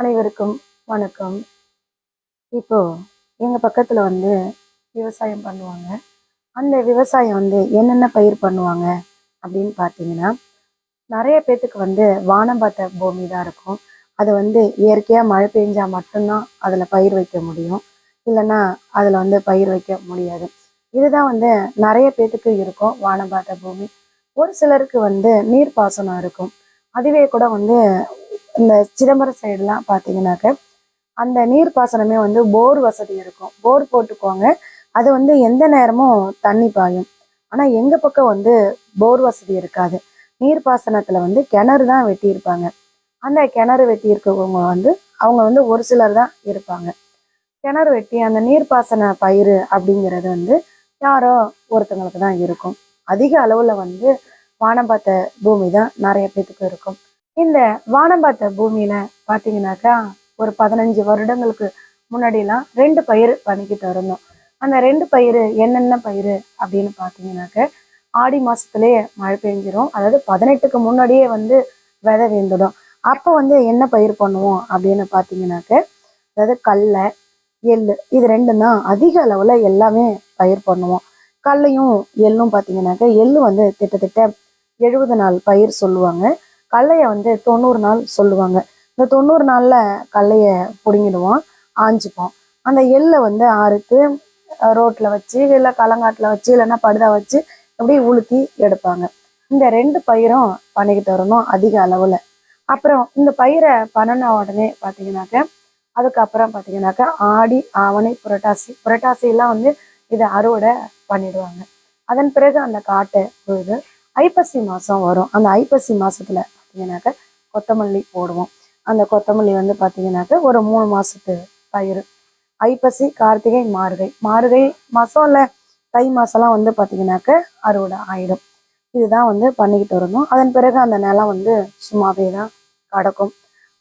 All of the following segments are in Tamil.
அனைவருக்கும் வணக்கம். இப்போ எங்க பக்கத்துல வந்து விவசாயம் பண்ணுவாங்க. அந்த விவசாயம் வந்து என்னென்ன பயிர் பண்ணுவாங்க அப்படின்னு பார்த்தீங்கன்னா நிறைய பேர்த்துக்கு வந்து வானம் பார்த்த பூமி தான் இருக்கும். அது வந்து இயற்கையா மழை பெஞ்சா மட்டும்தான் அதுல பயிர் வைக்க முடியும். இல்லைன்னா அதுல வந்து பயிர் வைக்க முடியாது. இதுதான் வந்து நிறைய பேர்த்துக்கு இருக்கும் வானம் பார்த்த பூமி. ஒரு சிலருக்கு வந்து நீர்ப்பாசனம் இருக்கும். அதுவே கூட வந்து இந்த சிதம்பரம் சைடுலாம் பார்த்தீங்கன்னாக்க அந்த நீர்ப்பாசனமே வந்து போர் வசதி இருக்கும். போர் போட்டுக்கோங்க. அது வந்து எந்த நேரமும் தண்ணி பாயும். ஆனால் எங்கள் பக்கம் வந்து போர் வசதி இருக்காது. நீர்ப்பாசனத்தில் வந்து கிணறு தான் வெட்டியிருப்பாங்க. அந்த கிணறு வெட்டி இருக்கவங்க வந்து அவங்க வந்து ஒரு சிலர் தான் இருப்பாங்க. கிணறு வெட்டி அந்த நீர்ப்பாசன பயிர் அப்படிங்கிறது வந்து யாரோ ஒருத்தங்களுக்கு தான் இருக்கும். அதிக அளவில் வந்து வானம் பார்த்த பூமி தான் நிறைய பேத்துக்கு இருக்கும். இந்த வானம் பார்த்த பூமியில பாத்தீங்கன்னாக்கா ஒரு பதினஞ்சு வருடங்களுக்கு முன்னாடிலாம் ரெண்டு பயிர் பண்ணிக்கிட்டு இருந்தோம். அந்த ரெண்டு பயிர் என்னென்ன பயிர் அப்படின்னு பார்த்தீங்கன்னாக்க ஆடி மாசத்துலயே மழை பெஞ்சிரும். அதாவது பதினெட்டுக்கு முன்னாடியே வந்து விதை வேந்துடும் அப்போ வந்து என்ன பயிர் பண்ணுவோம் அப்படின்னு பார்த்தீங்கன்னாக்க அதாவது கடலை எள்ளு இது ரெண்டும் தான் அதிக அளவில் எல்லாமே பயிர் பண்ணுவோம். கடலையும் எள்ளும் பார்த்தீங்கன்னாக்க எள்ளு வந்து திட்டத்திட்ட எழுபது நாள் பயிர் சொல்லுவாங்க. கடலைய வந்து தொண்ணூறு நாள் சொல்லுவாங்க. இந்த தொண்ணூறு நாள்ல கல்லையை பிடுங்கிடுவோம் ஆஞ்சிப்போம் அந்த எள்ளை வந்து அறுத்து ரோட்டில் ரோட்ல வச்சு இல்லை களங்காட்டில் வச்சு இல்லைன்னா படுதா வச்சு அப்படியே உளுத்தி எடுப்பாங்க. இந்த ரெண்டு பயிரும் பண்ணிக்கிட்டு வரணும் அதிக அளவுல. அப்புறம் இந்த பயிரை பண்ணின உடனே பார்த்தீங்கன்னாக்க அதுக்கப்புறம் பார்த்தீங்கன்னாக்க ஆடி ஆவணி புரட்டாசி புரட்டாசியெல்லாம் வந்து இதை அறுவடை பண்ணிடுவாங்க. அதன் பிறகு அந்த காட்டை உழுது ஐப்பசி மாதம் வரும். அந்த ஐப்பசி மாசத்துல பார்த்தீங்கன்னாக்க கொத்தமல்லி போடுவோம். அந்த கொத்தமல்லி வந்து பார்த்தீங்கன்னாக்க ஒரு மூணு மாசத்து பயிர் ஐப்பசி கார்த்திகை மார்கை மார்கை மாசம் இல்லை தை மாதம்லாம் வந்து பார்த்தீங்கன்னாக்க அறுவடை ஆயிடும். இதுதான் வந்து பண்ணிக்கிட்டு இருந்தோம். அதன் பிறகு அந்த நிலம் வந்து சும்மாவே தான் கடக்கும்.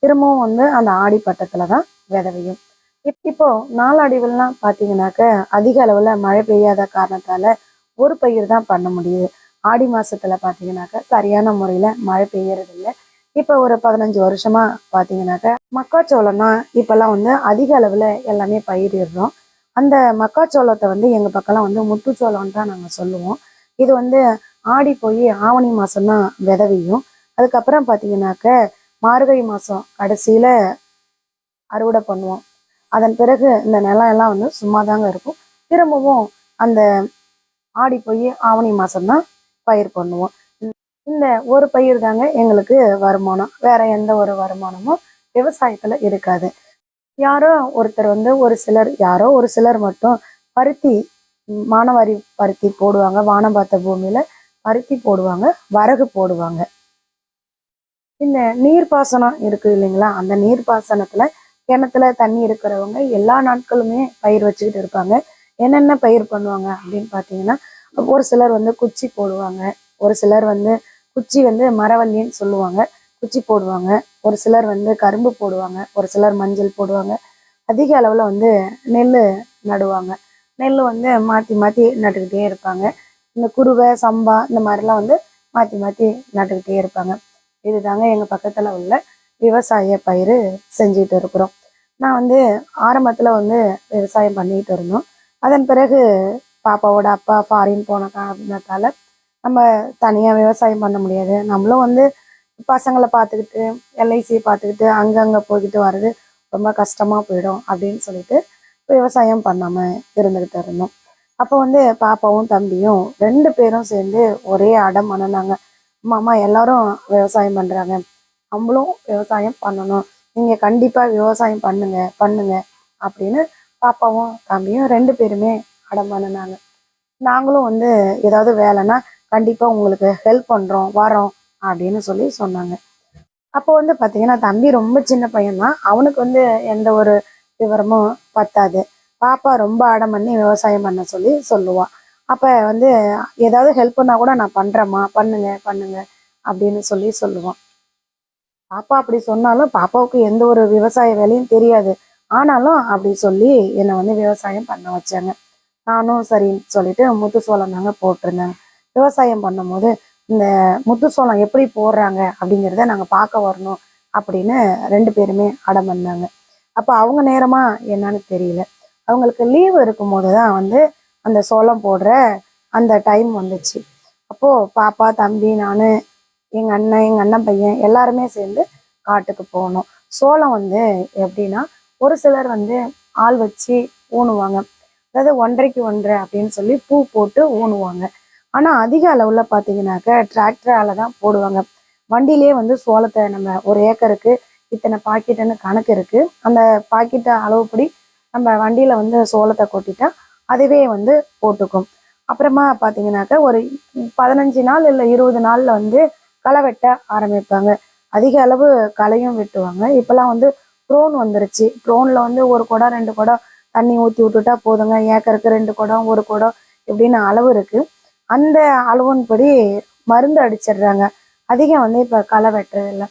திரும்பவும் வந்து அந்த ஆடி பட்டத்துல தான் விதவையும். இப் இப்போ நாளடைவுலாம் பார்த்தீங்கன்னாக்க அதிக அளவில் மழை பெய்யாத காரணத்தால ஒரு பயிர் தான் பண்ண முடியுது. ஆடி மாசத்துல பார்த்தீங்கன்னாக்க சரியான முறையில் மழை பெய்யறது இப்போ ஒரு பதினஞ்சு வருஷமா பார்த்தீங்கன்னாக்கா மக்காச்சோளம் தான் இப்போல்லாம் வந்து அதிக அளவில் எல்லாமே பயிரிடுறோம். அந்த மக்காச்சோளத்தை வந்து எங்கள் பக்கம்லாம் வந்து முத்துச்சோளம் தான் நாங்கள் சொல்லுவோம். இது வந்து ஆடி போய் ஆவணி மாதம்தான் விதவியும் அதுக்கப்புறம் பார்த்தீங்கன்னாக்க மார்கழி மாதம் கடைசியில் அறுவடை பண்ணுவோம். அதன் பிறகு இந்த நிலம் எல்லாம் வந்து சும்மா தாங்க இருக்கும். திரும்பவும் அந்த ஆடி போய் ஆவணி மாதம்தான் பயிர் பண்ணுவோம். இந்த ஒரு பயிர் தாங்க எங்களுக்கு வருமானம். வேற எந்த ஒரு வருமானமும் விவசாயத்துல இருக்காது. யாரோ ஒருத்தர் வந்து ஒரு சிலர் யாரோ ஒரு சிலர் மட்டும் பருத்தி மானவாரி பருத்தி போடுவாங்க. வானம் பார்த்த பூமியில பருத்தி போடுவாங்க வரகு போடுவாங்க. இந்த நீர்ப்பாசனம் இருக்கு இல்லைங்களா? அந்த நீர்ப்பாசனத்துல கிணத்துல தண்ணி இருக்கிறவங்க எல்லா நாட்களுமே பயிர் வச்சுக்கிட்டு இருப்பாங்க. என்னென்ன பயிர் பண்ணுவாங்க அப்படின்னு பார்த்தீங்கன்னா ஒரு சிலர் வந்து குச்சி போடுவாங்க. ஒரு சிலர் வந்து குச்சி வந்து மரவள்ளின்னு சொல்லுவாங்க. குச்சி போடுவாங்க. ஒரு சிலர் வந்து கரும்பு போடுவாங்க. ஒரு சிலர் மஞ்சள் போடுவாங்க. அதிக அளவில் வந்து நெல் நடுவாங்க. நெல் வந்து மாற்றி மாற்றி நட்டுக்கிட்டே இருப்பாங்க. இந்த குருவை சம்பா இந்த மாதிரிலாம் வந்து மாற்றி மாற்றி நட்டுக்கிட்டே இருப்பாங்க. இதுதாங்க எங்கள் பக்கத்தில் உள்ள விவசாய பயிர் செஞ்சுட்டு இருக்கிறோம். நான் வந்து ஆரம்பத்தில் வந்து விவசாயம் பண்ணிக்கிட்டு இருந்தோம். அதன் பிறகு பாப்பாவோட அப்பா ஃபாரின் போன காரணத்தால் நம்ம தனியாக விவசாயம் பண்ண முடியாது. நம்மளும் வந்து பசங்களை பார்த்துக்கிட்டு எல்ஐசியை பார்த்துக்கிட்டு அங்கங்கே போய்கிட்டு வர்றது ரொம்ப கஷ்டமாக போயிடும் அப்படின்னு சொல்லிட்டு விவசாயம் பண்ணாமல் இருந்துக்கிட்டு இருந்தோம். அப்போ வந்து பாப்பாவும் தம்பியும் ரெண்டு பேரும் சேர்ந்து ஒரே அடம் பண்ணுனாங்க அம்மா எல்லாரும் விவசாயம் பண்ணுறாங்க நம்மளும் விவசாயம் பண்ணணும். நீங்கள் கண்டிப்பாக விவசாயம் பண்ணுங்க பண்ணுங்க அப்படின்னு பாப்பாவும் தம்பியும் ரெண்டு பேருமே அடம் பண்ணுனாங்க. நாங்களும் வந்து ஏதாவது வேலைன்னா கண்டிப்பாக உங்களுக்கு ஹெல்ப் பண்ணுறோம் வரோம் அப்படின்னு சொல்லி சொன்னாங்க. அப்போ வந்து பார்த்தீங்கன்னா தம்பி ரொம்ப சின்ன பையன்தான். அவனுக்கு வந்து எந்த ஒரு விவரமும் பத்தாது. பாப்பா ரொம்ப அடம் பண்ணி விவசாயம் பண்ண சொல்லி சொல்லுவான் அப்போ வந்து ஏதாவது ஹெல்ப் பண்ணா கூட நான் பண்ணுறேம்மா பண்ணுங்க பண்ணுங்க அப்படின்னு சொல்லி சொல்லுவான் பாப்பா அப்படி சொன்னாலும் பாப்பாவுக்கு எந்த ஒரு விவசாய வேலையும் தெரியாது. ஆனாலும் அப்படி சொல்லி என்னை வந்து விவசாயம் பண்ண வச்சாங்க. நானும் சரின்னு சொல்லிட்டு முத்து சோளம் தாங்க போட்டிருந்தேன். விவசாயம் பண்ணும்போது இந்த முத்து சோளம் எப்படி போடுறாங்க அப்படிங்கிறத நாங்கள் பார்க்க வரணும் அப்படின்னு ரெண்டு பேருமே அடம் பண்ணாங்க. அப்போ அவங்க நேரமாக என்னன்னு தெரியல. அவங்களுக்கு லீவு இருக்கும் போது தான் வந்து அந்த சோளம் போடுற அந்த டைம் வந்துச்சு. அப்போது பாப்பா தம்பி நான் எங்கள் அண்ணன் எங்கள் அண்ணன் பையன் எல்லாருமே சேர்ந்து காட்டுக்கு போகணும் சோளம் வந்து எப்படின்னா ஒரு சிலர் வந்து ஆள் வச்சு ஊனுவாங்க. அதாவது ஒன்றரைக்கு ஒன்றரை அப்படின்னு சொல்லி பூ போட்டு ஊனுவாங்க. ஆனால் அதிக அளவில் பாத்தீங்கன்னாக்க டிராக்டரால் தான் போடுவாங்க. வண்டியிலே வந்து சோளத்தை நம்ம ஒரு ஏக்கருக்கு இத்தனை பாக்கெட்டுன்னு கணக்கு இருக்குது அந்த பாக்கெட்டை அளவுப்படி நம்ம வண்டியில் வந்து சோளத்தை கொட்டிட்டா அதுவே வந்து போட்டுக்கும். அப்புறமா பார்த்தீங்கன்னாக்கா ஒரு பதினஞ்சு நாள் இல்லை இருபது நாளில் வந்து களை வெட்ட ஆரம்பிப்பாங்க. அதிக அளவு களையும் வெட்டுவாங்க. இப்போல்லாம் வந்து ட்ரோன் வந்துருச்சு. ட்ரோனில் வந்து ஒரு குடம் ரெண்டு குடம் தண்ணி ஊற்றி விட்டுட்டா போதுங்க. ஏக்கருக்கு ரெண்டு குடம் ஒரு குடம் இப்படின்னு அளவு இருக்குது அந்த அளவுன்படி மருந்து அடிச்சிடுறாங்க. அதிகம் வந்து இப்போ களை வெட்டுறதில்லை.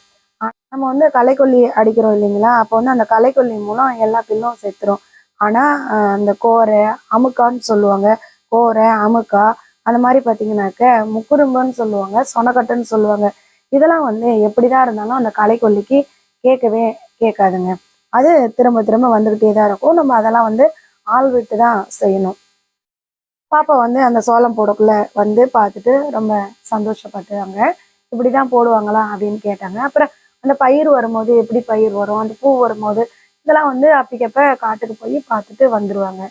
நம்ம வந்து களைக்கொல்லி அடிக்கிறோம் இல்லைங்களா? அப்போ வந்து அந்த களைக்கொல்லி மூலம் எல்லா பில்லும் செத்துரும். ஆனால் அந்த கோரை அமுக்கான்னு சொல்லுவாங்க. கோரை அமுக்கா அந்த மாதிரி பார்த்தீங்கன்னாக்க முக்குரும்புன்னு சொல்லுவாங்க சொனக்கட்டுன்னு சொல்லுவாங்க. இதெல்லாம் வந்து எப்படிதான் இருந்தாலும் அந்த களைக்கொல்லிக்கு கேட்கவே கேட்காதுங்க. அது திரும்ப திரும்ப வந்துக்கிட்டே தான் இருக்கும். நம்ம அதெல்லாம் வந்து ஆள் விட்டு தான் செய்யணும். பாப்பா வந்து அந்த சோளம் போடக்குள்ள வந்து பார்த்துட்டு ரொம்ப சந்தோஷப்பட்டாங்க இப்படிதான் போடுவாங்களா அப்படின்னு கேட்டாங்க. அப்புறம் அந்த பயிர் வரும்போது எப்படி பயிர் வரும்? அந்த பூ வரும்போது இதெல்லாம் வந்து அப்பிக்கப்ப காட்டுக்கு போய் பார்த்துட்டு வந்துடுவாங்க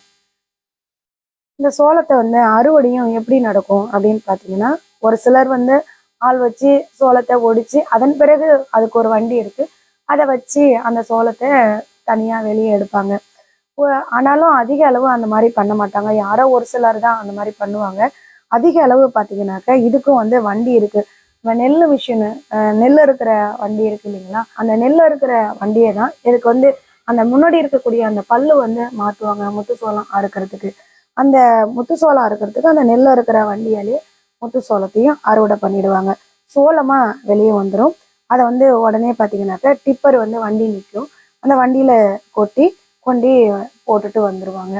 இந்த சோளத்தை வந்து அறுவடையும் எப்படி நடக்கும் அப்படின்னு பார்த்தீங்கன்னா ஒரு சிலர் வந்து ஆள் வச்சு சோளத்தை ஒடிச்சு அதன் பிறகு அதுக்கு ஒரு வண்டி இருக்குது அதை வச்சு அந்த சோளத்தை தனியாக வெளியே எடுப்பாங்க. ஆனாலும் அதிக அளவு அந்த மாதிரி பண்ண மாட்டாங்க. யாரோ ஒரு சிலர் தான் அந்த மாதிரி பண்ணுவாங்க. அதிக அளவு பார்த்தீங்கன்னாக்க இதுக்கும் வந்து வண்டி இருக்குது நெல் மிஷினு நெல் இருக்கிற வண்டி இருக்கு இல்லைங்களா? அந்த நெல் இருக்கிற வண்டியை தான் இதுக்கு வந்து அந்த முன்னாடி இருக்கக்கூடிய அந்த பல்லு வந்து மாற்றுவாங்க முத்து சோளம் அறுக்கிறதுக்கு. அந்த முத்து சோளம் அறுக்கிறதுக்கு அந்த நெல் இருக்கிற வண்டியாலே முத்து சோளத்தையும் அறுவடை பண்ணிடுவாங்க. சோளமாக வெளியே வந்துடும் அதை வந்து உடனே பார்த்தீங்கன்னாக்கா டிப்பர் வந்து வண்டி நிற்கும் அந்த வண்டியில் கொட்டி கொண்டு போட்டுட்டு வந்துடுவாங்க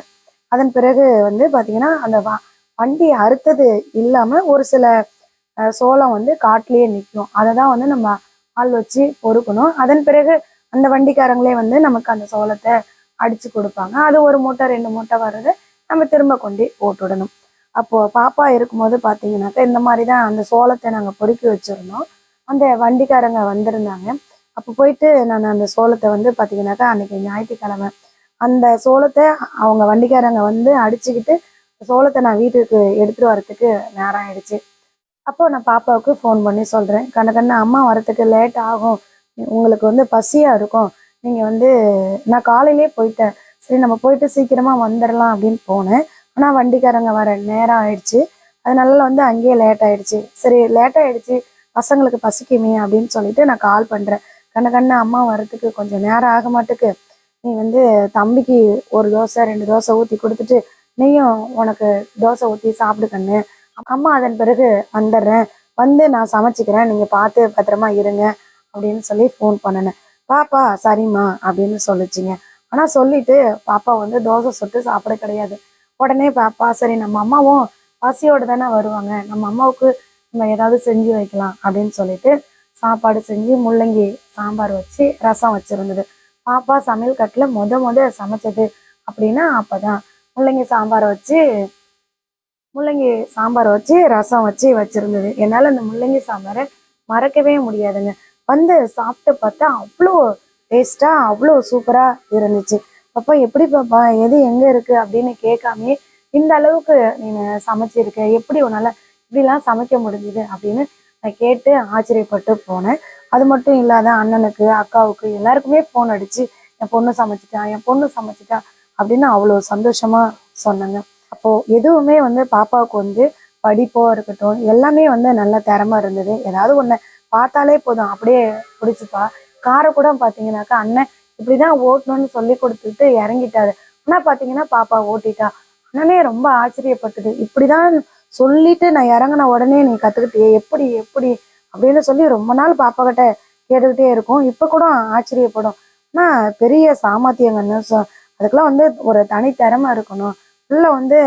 அதன் பிறகு வந்து பார்த்தீங்கன்னா அந்த வ- வண்டி அறுத்தது இல்லாமல் ஒரு சில சோளம் வந்து காட்டிலேயே நிற்கும் அதை தான் வந்து நம்ம ஆள் வச்சு பொறுக்கணும். அதன் பிறகு அந்த வண்டிக்காரங்களே வந்து நமக்கு அந்த சோளத்தை அடித்து கொடுப்பாங்க. அது ஒரு மூட்டை ரெண்டு மூட்டை வர்றதை நம்ம திரும்ப கொண்டு போட்டுடணும் அப்போது பாப்பா இருக்கும்போது பார்த்தீங்கன்னாக்கா இந்த மாதிரி தான் அந்த சோளத்தை நாங்கள் பொறுக்கி வச்சிருந்தோம். அந்த வண்டிக்காரங்க வந்திருந்தாங்க. அப்போ போயிட்டு நான் அந்த சோளத்தை வந்து பார்த்தீங்கன்னாக்கா அன்னைக்கு ஞாயிற்றுக்கிழமை அந்த சோளத்தை அவங்க வண்டிக்காரங்க வந்து அடிச்சுக்கிட்டு சோளத்தை நான் வீட்டுக்கு எடுத்துகிட்டு வரத்துக்கு நேரம் ஆயிடுச்சு. அப்போ நான் பாப்பாவுக்கு ஃபோன் பண்ணி சொல்கிறேன் கண்ண கண்ணு அம்மா வரத்துக்கு லேட் ஆகும். உங்களுக்கு வந்து பசியாக இருக்கும். நீங்கள் வந்து நான் காலையிலே போயிட்டேன். சரி நம்ம போயிட்டு சீக்கிரமாக வந்துடலாம் அப்படின்னு போனேன். ஆனால் வண்டிக்காரங்க வர நேரம் ஆயிடுச்சு. அதனால வந்து அங்கேயே லேட் ஆயிடுச்சு. சரி லேட் ஆயிடுச்சு. பசங்களுக்கு பசிக்குமே அப்படின்னு சொல்லிட்டு நான் கால் பண்ணுறேன் கண்ண கண்ண அம்மா வரத்துக்கு கொஞ்சம் நேரம் ஆக மாட்டுக்கு. நீ வந்து தம்பிக்கு ஒரு தோசை ரெண்டு தோசை ஊற்றி கொடுத்துட்டு நீயும் உனக்கு தோசை ஊற்றி சாப்பிடு கண்ணு. அம்மா அதன் பிறகு வந்துடுறேன். வந்து நான் சமைச்சிக்கிறேன். நீங்கள் பார்த்து பத்திரமா இருங்க அப்படின்னு சொல்லி ஃபோன் பண்ணினேன். பாப்பா சரிம்மா அப்படின்னு சொல்லிச்சிங்க. ஆனால் சொல்லிட்டு பாப்பா வந்து தோசை சுட்டு சாப்பிட கிடையாது. உடனே பாப்பா சரி நம்ம அம்மாவும் பசியோடு தானே வருவாங்க. நம்ம அம்மாவுக்கு நம்ம ஏதாவது செஞ்சு வைக்கலாம் அப்படின்னு சொல்லிட்டு சாப்பாடு செஞ்சு முள்ளங்கி சாம்பார் வச்சு ரசம் வச்சுருந்தது. பாப்பா சமையல் கட்டில் முத முத சமைச்சது அப்படின்னா அப்பதான். முள்ளங்கி சாம்பார் வச்சு முள்ளங்கி சாம்பார் வச்சு ரசம் வச்சு வச்சுருந்தது. என்னால் அந்த முள்ளங்கி சாம்பாரை மறக்கவே முடியாதுங்க. வந்து சாப்பிட்டு பார்த்தா அவ்வளோ டேஸ்ட்டாக அவ்வளோ சூப்பராக இருந்துச்சு. பாப்பா எப்படி பாப்பா? எது எங்கே இருக்குது அப்படின்னு கேட்காமே இந்த அளவுக்கு நீ சமைச்சிருக்க? எப்படி உன்னால் இப்படிலாம் சமைக்க முடிஞ்சுது அப்படின்னு நான் கேட்டு ஆச்சரியப்பட்டு போனேன். அது மட்டும் இல்லாத அண்ணனுக்கு அக்காவுக்கு எல்லாருக்குமே ஃபோன் அடிச்சு என் பொண்ணு சமைச்சிட்டா என் பொண்ணு சமைச்சிட்டா அப்படின்னு அவ்வளோ சந்தோஷமா சொன்னாங்க. அப்போ எதுவுமே வந்து பாப்பாவுக்கு வந்து படிப்போ இருக்கட்டும் எல்லாமே வந்து நல்ல திறமை இருந்தது. ஏதாவது ஒன்று பார்த்தாலே போதும் அப்படியே பிடிச்சிப்பா காரை கூட பார்த்தீங்கன்னாக்கா அண்ணன் இப்படிதான் ஓட்டணும்னு சொல்லி கொடுத்துட்டு இறங்கிட்டாரு. ஆனால் பார்த்தீங்கன்னா பாப்பா ஓட்டிட்டா. அண்ணனே ரொம்ப ஆச்சரியப்பட்டது. இப்படிதான் சொல்லிட்டு நான் இறங்கின உடனே நீ கற்றுக்கிட்டியே எப்படி எப்படி அப்படின்னு சொல்லி ரொம்ப நாள் பாப்பா கிட்ட கேட்டுக்கிட்டே இருக்கும். இப்போ கூட ஆச்சரியப்படும். ஆனா பெரிய சாமர்த்தியங்கன்னு சொ அதுக்கெல்லாம் வந்து ஒரு தனித்திறமை இருக்கணும். உள்ள வந்து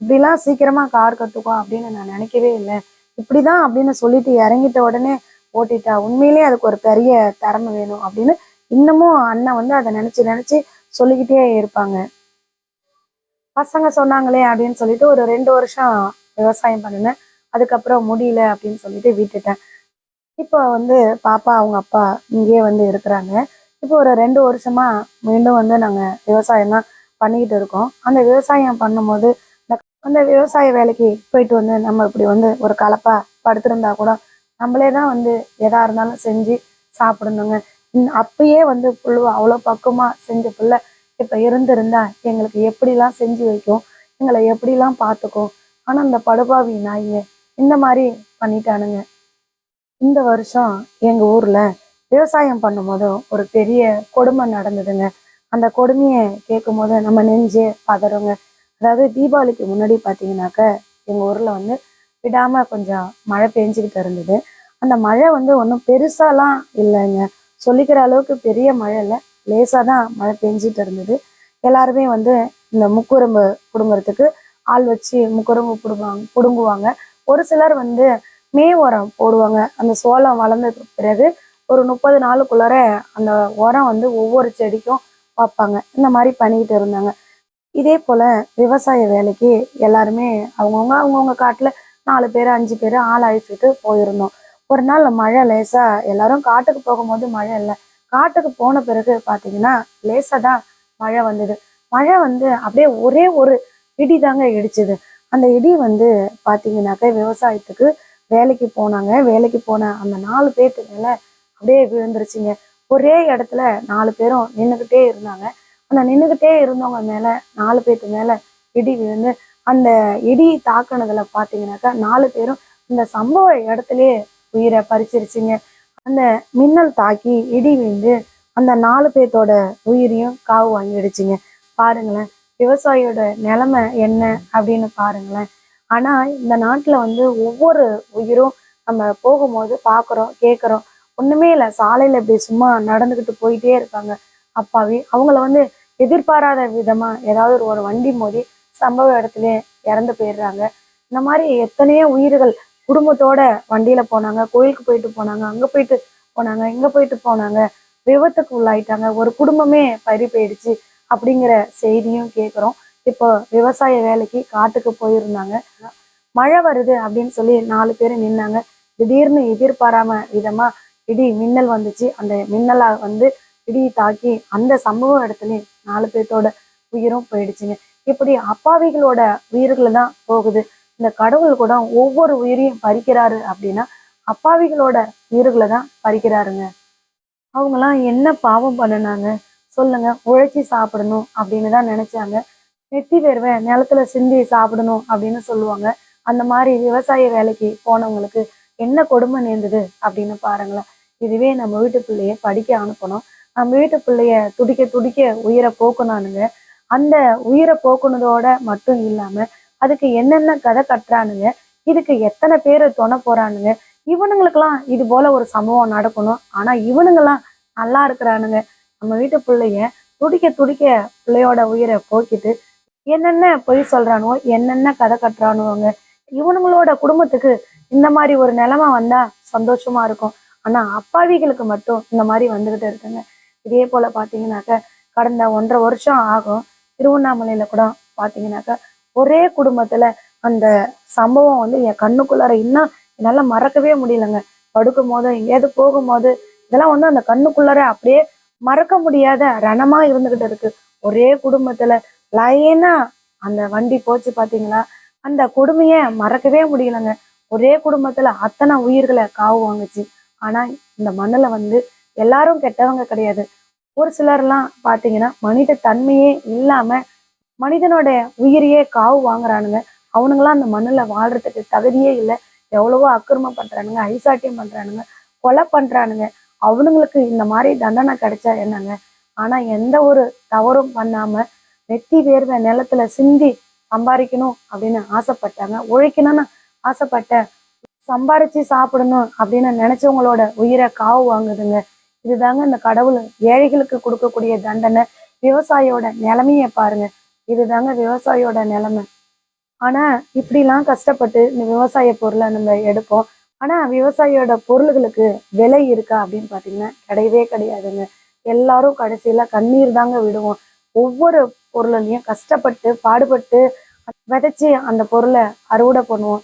இப்படிலாம் சீக்கிரமா கார் கத்துக்கும் அப்படின்னு நான் நினைக்கவே இல்லை. இப்படிதான் அப்படின்னு சொல்லிட்டு இறங்கிட்ட உடனே ஓட்டிட்டா உண்மையிலேயே அதுக்கு ஒரு பெரிய திறமை வேணும் அப்படின்னு இன்னமும் அண்ணன் வந்து அதை நினைச்சு நினைச்சு சொல்லிக்கிட்டே இருப்பாங்க. பசங்க சொன்னாங்களே அப்படின்னு சொல்லிட்டு ஒரு ரெண்டு வருஷம் விவசாயம் பண்ணினேன். அதுக்கப்புறம் முடியல அப்படின்னு சொல்லிட்டு விட்டுட்டேன். இப்போ வந்து பாப்பா அவங்க அப்பா இங்கேயே வந்து இருக்கிறாங்க. இப்போ ஒரு ரெண்டு வருஷமா மீண்டும் வந்து நாங்க விவசாயம் தான் பண்ணிக்கிட்டு இருக்கோம். அந்த விவசாயம் பண்ணும்போது அந்த விவசாய வேலைக்கு போயிட்டு வந்து நம்ம இப்படி வந்து ஒரு கலப்பா படுத்திருந்தா கூட நம்மளே தான் வந்து எதா இருந்தாலும் செஞ்சு சாப்பிடணுங்க. அப்பயே வந்து புழு அவ்வளோ பக்குவமா செஞ்ச புள்ள இப்ப இருந்திருந்தா எங்களுக்கு எப்படிலாம் செஞ்சு வைக்கும் எங்களை எப்படிலாம் பார்த்துக்கும் ஆனா இந்த படுபாவி நாய இந்த மாதிரி பண்ணிட்டானுங்க. இந்த வருஷம் எங்க ஊர்ல விவசாயம் பண்ணும்போது ஒரு பெரிய கொடுமை நடந்ததுங்க. அந்த கொடுமையை கேட்கும் போது நம்ம நெஞ்சே பதறோங்க. அதாவது தீபாவளிக்கு முன்னாடி பார்த்தீங்கன்னாக்க எங்கள் ஊரில் வந்து விடாமல் கொஞ்சம் மழை பெஞ்சிக்கிட்டு இருந்தது. அந்த மழை வந்து ஒன்றும் பெருசாலாம் இல்லைங்க. சொல்லிக்கிற அளவுக்கு பெரிய மழை இல்லை. லேசாக தான் மழை பெஞ்சிட்டு இருந்தது. எல்லாருமே வந்து இந்த முக்குரும்பு பிடுங்கிறதுக்கு ஆள் வச்சு முக்குரம்பு பிடுங்குவாங்க பிடுங்குவாங்க. ஒரு சிலர் வந்து மே உரம் போடுவாங்க. அந்த சோளம் வளர்ந்ததுக்கு பிறகு ஒரு முப்பது நாளுக்குள்ளார அந்த உரம் வந்து ஒவ்வொரு செடிக்கும் வைப்பாங்க இந்த மாதிரி பண்ணிக்கிட்டு இருந்தாங்க. இதே போல விவசாய வேலைக்கு எல்லாருமே அவங்கவுங்க அவங்கவுங்க காட்டுல நாலு பேர் அஞ்சு பேர் ஆள் அழிச்சுட்டு போயிருந்தோம். ஒரு நாள் மழை லேசா எல்லாரும் காட்டுக்கு போகும்போது மழை இல்லை. காட்டுக்கு போன பிறகு பார்த்தீங்கன்னா லேசாக தான் மழை வந்தது. மழை வந்து அப்படியே ஒரே ஒரு இடி தாங்க இடிச்சது. அந்த இடி வந்து பார்த்தீங்கன்னாக்க விவசாயத்துக்கு வேலைக்கு போனாங்க. வேலைக்கு போன அந்த நாலு பேர்த்து மேல அப்படியே விழுந்துருச்சுங்க. ஒரே இடத்துல நாலு பேரும் நின்றுக்கிட்டே இருந்தாங்க. அந்த நின்றுக்கிட்டே இருந்தவங்க மேல நாலு பேர்த்து மேல இடி விழுந்து அந்த இடி தாக்குனதுல பாத்தீங்கன்னாக்கா நாலு பேரும் இந்த சம்பவ இடத்துலயே உயிரை பறிச்சிருச்சுங்க. அந்த மின்னல் தாக்கி இடி விழுந்து அந்த நாலு பேர்த்தோட உயிரையும் காவு வாங்கிடுச்சுங்க. பாருங்களேன். விவசாயியோட நிலைமை என்ன அப்படின்னு பாருங்களேன். ஆனா இந்த நாட்டுல வந்து ஒவ்வொரு உயிரும் நம்ம போகும்போது பாக்குறோம் கேட்குறோம் ஒண்ணுமே இல்லை சாலையில இப்படி சும்மா நடந்துக்கிட்டு போயிட்டே இருக்காங்க. அப்பாவி அவங்கள வந்து எதிர்பாராத விதமா ஏதாவது ஒரு- ஒரு வண்டி மோதி சம்பவ இடத்துலயே இறந்து போயிடுறாங்க. இந்த மாதிரி எத்தனையோ உயிர்கள் குடும்பத்தோட வண்டியில போனாங்க கோயிலுக்கு போயிட்டு போனாங்க அங்க போயிட்டு போனாங்க இங்க போயிட்டு போனாங்க விபத்துக்கு உள்ளாயிட்டாங்க ஒரு குடும்பமே பறி போயிடுச்சு. அப்படிங்கிற செய்தியும் கேட்குறோம் இப்போ விவசாய வேலைக்கு காட்டுக்கு போயிருந்தாங்க. மழை வருது அப்படின்னு சொல்லி நாலு பேர் நின்னாங்க. திடீர்னு எதிர்பாராம விதமா இடி மின்னல் வந்துச்சு. அந்த மின்னலா வந்து இடி தாக்கி அந்த சம்பவ இடத்துலயும் நாலு பேர்த்தோட உயிரும் போயிடுச்சுங்க. இப்படி அப்பாவிகளோட உயிர்களை தான் போகுது. இந்த கடவுள் கூட ஒவ்வொரு உயிரையும் பறிக்கிறாரு அப்படின்னா அப்பாவிகளோட உயிர்களை தான் பறிக்கிறாருங்க. அவங்கலாம் என்ன பாவம் பண்ணுனாங்க? சொல்லுங்க உழைச்சி சாப்பிடணும் அப்படின்னு தான் நினைச்சாங்க. நெத்தி வேர்வை நிலத்துல சிந்தி சாப்பிடணும் அப்படின்னு சொல்லுவாங்க. அந்த மாதிரி விவசாய வேலைக்கு போனவங்களுக்கு என்ன கொடுமை நேர்ந்தது அப்படின்னு பாருங்களேன். இதுவே நம்ம வீட்டு பிள்ளைய படிக்க அனுப்பணும். நம்ம வீட்டு பிள்ளைய துடிக்க துடிக்க உயிரை போக்கணும்னுங்க. அந்த உயிரை போக்குனதோட மட்டும் இல்லாம அதுக்கு என்னென்ன கதை கட்டுறானுங்க? இதுக்கு எத்தனை பேர் துணை போறானுங்க? இவனுங்களுக்கெல்லாம் இது போல ஒரு சம்பவம் நடக்கணும். ஆனா இவனுங்கெல்லாம் நல்லா இருக்கிறானுங்க. நம்ம வீட்டு பிள்ளைய துடிக்க துடிக்க பிள்ளையோட உயிரை போக்கிட்டு என்னென்ன பொய் சொல்றானுவோ என்னென்ன கதை கட்டுறானுவோங்க இவனுங்களோட குடும்பத்துக்கு இந்த மாதிரி ஒரு நிலைமை வந்தா சந்தோஷமா இருக்கும். ஆனா அப்பாவிகளுக்கு மட்டும் இந்த மாதிரி வந்துகிட்டு இருக்குங்க. இதே போல பாத்தீங்கன்னாக்க கடந்த ஒன்றரை வருஷம் ஆகும். திருவண்ணாமலையில கூட பாத்தீங்கன்னாக்க ஒரே குடும்பத்துல அந்த சம்பவம் வந்து என் கண்ணுக்குள்ளார இன்னும் என்னால மறக்கவே முடியலங்க. படுக்கும் போது எங்கேயாவது போகும்போது இதெல்லாம் வந்து அந்த கண்ணுக்குள்ளார அப்படியே மறக்க முடியாத ரணமா இருந்துகிட்டு இருக்கு. ஒரே குடும்பத்துல லைனா அந்த வண்டி போச்சு பாத்தீங்களா? அந்த கொடுமைய மறக்கவே முடியலங்க. ஒரே குடும்பத்துல அத்தனை உயிர்களை காவு வாங்குச்சு. ஆனா இந்த மண்ணுல வந்து எல்லாரும் கெட்டவங்க கிடையாது. ஒரு சிலர்லாம் பாத்தீங்கன்னா மனித தன்மையே இல்லாம மனிதனோட உயிரையே காவு வாங்குறானுங்க. அவனுங்களாம் அந்த மண்ணுல வாழ்றதுக்கு தகுதியே இல்லை. எவ்வளவோ அக்கிரமம் பண்றானுங்க ஐசாட்டியம் பண்றானுங்க கொலை பண்றானுங்க. அவனுங்களுக்கு இந்த மாதிரி தண்டனை கிடைச்சா என்னங்க? ஆனா எந்த ஒரு தவறும் பண்ணாம வெட்டி வேர்வை நிலத்துல சிந்தி சம்பாதிக்கணும் அப்படின்னு ஆசைப்பட்டாங்க. உழைக்கணும்னு ஆசைப்பட்ட சம்பாரிச்சு சாப்பிடணும் அப்படின்னு நினைச்சவங்களோட உயிரை காவு வாங்குதுங்க. இதுதாங்க இந்த கடவுள் ஏழைகளுக்கு கொடுக்கக்கூடிய தண்டனை. விவசாயியோட நிலைமையை பாருங்க. இதுதாங்க விவசாயியோட நிலைமை. ஆனா இப்படிலாம் கஷ்டப்பட்டு இந்த விவசாய பொருளை நம்ம எடுப்போம். ஆனா விவசாயியோட பொருள்களுக்கு விலை இருக்கா அப்படின்னு பாத்தீங்கன்னா கிடையவே கிடையாதுங்க. எல்லாரும் கடைசியில கண்ணீர் தாங்க விடுவோம். ஒவ்வொரு பொருளையும் கஷ்டப்பட்டு பாடுபட்டு விதைச்சி அந்த பொருளை அறுவடை பண்ணுவோம்.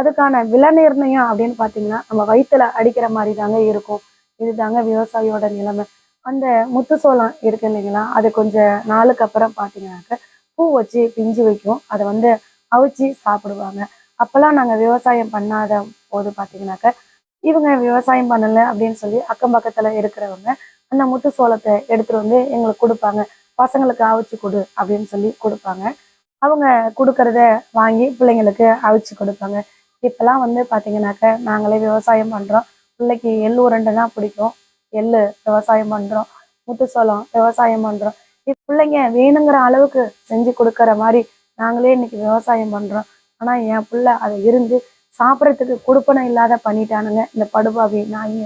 அதுக்கான விலை நிர்ணயம் அப்படின்னு பாத்தீங்கன்னா நம்ம வயிற்றுல அடிக்கிற மாதிரி தாங்க இருக்கும். இதுதாங்க விவசாயியோட நிலைமை. அந்த முத்து சோளம் இருக்கு இல்லைங்களா அது கொஞ்சம் நாளுக்கு அப்புறம் பார்த்தீங்கன்னாக்க பூ வச்சு பிஞ்சு வைக்கும். அதை வந்து அவிச்சு சாப்பிடுவாங்க. அப்போல்லாம் நாங்கள் விவசாயம் பண்ணாத போது பார்த்தீங்கன்னாக்க இவங்க விவசாயம் பண்ணல அப்படின்னு சொல்லி அக்கம் பக்கத்துல இருக்கிறவங்க அந்த முத்து சோளத்தை எடுத்துட்டு வந்து எங்களுக்கு கொடுப்பாங்க. பசங்களுக்கு அவிச்சு கொடு அப்படின்னு சொல்லி கொடுப்பாங்க. அவங்க கொடுக்கறத வாங்கி பிள்ளைங்களுக்கு அவிச்சு கொடுப்பாங்க. இப்பெல்லாம் வந்து பார்த்தீங்கன்னாக்க நாங்களே விவசாயம் பண்ணுறோம் பிள்ளைக்கு எள்ளு உருண்டை பிடிக்கும். எள்ளு விவசாயம் பண்ணுறோம் முத்து சோளம் விவசாயம் பண்ணுறோம் இப்ப பிள்ளைங்க வேணுங்கிற அளவுக்கு செஞ்சு கொடுக்கற மாதிரி நாங்களே இன்னைக்கு விவசாயம் பண்றோம். ஆனால் என் பிள்ளை அதை இருந்து சாப்பிட்றதுக்கு கொடுப்பனை இல்லாத பண்ணிட்டானுங்க இந்த படுபாவி நாய்ங்க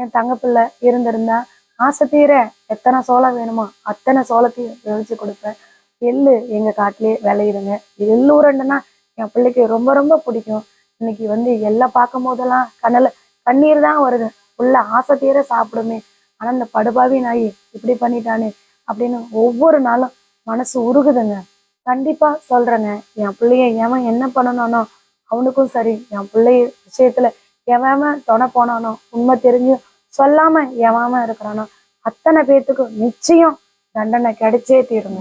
என் தங்க பிள்ளை இருந்திருந்தா ஆசை தீர எத்தனை சோளம் வேணுமோ அத்தனை சோளத்தையும் விளைச்சு கொடுப்பேன். எள்ளு எங்க காட்டிலே விளையிடுங்க எள்ளு உருண்டைன்னா என் பிள்ளைக்கு ரொம்ப ரொம்ப பிடிக்கும். இன்னைக்கு வந்து எல்லாம் பார்க்கும் போதெல்லாம் கண்ணில் கண்ணீர் தான் வருது. உள்ள ஆசை தீர சாப்பிடுமே. ஆனா இந்த படுபாவி நாய் இப்படி பண்ணிட்டானே அப்படின்னு ஒவ்வொரு நாளும் மனசு உருகுதுங்க. கண்டிப்பா சொல்றேங்க. என் பிள்ளைய ஏமா என்ன பண்ணணும்னோ அவனுக்கும் சரி என் பிள்ளை விஷயத்துல எவன் துணை போனானோ உண்மை தெரிஞ்சு சொல்லாம எவாம இருக்கிறானோ அத்தனை பேத்துக்கும் நிச்சயம் தண்டனை கிடைச்சே தீருங்க.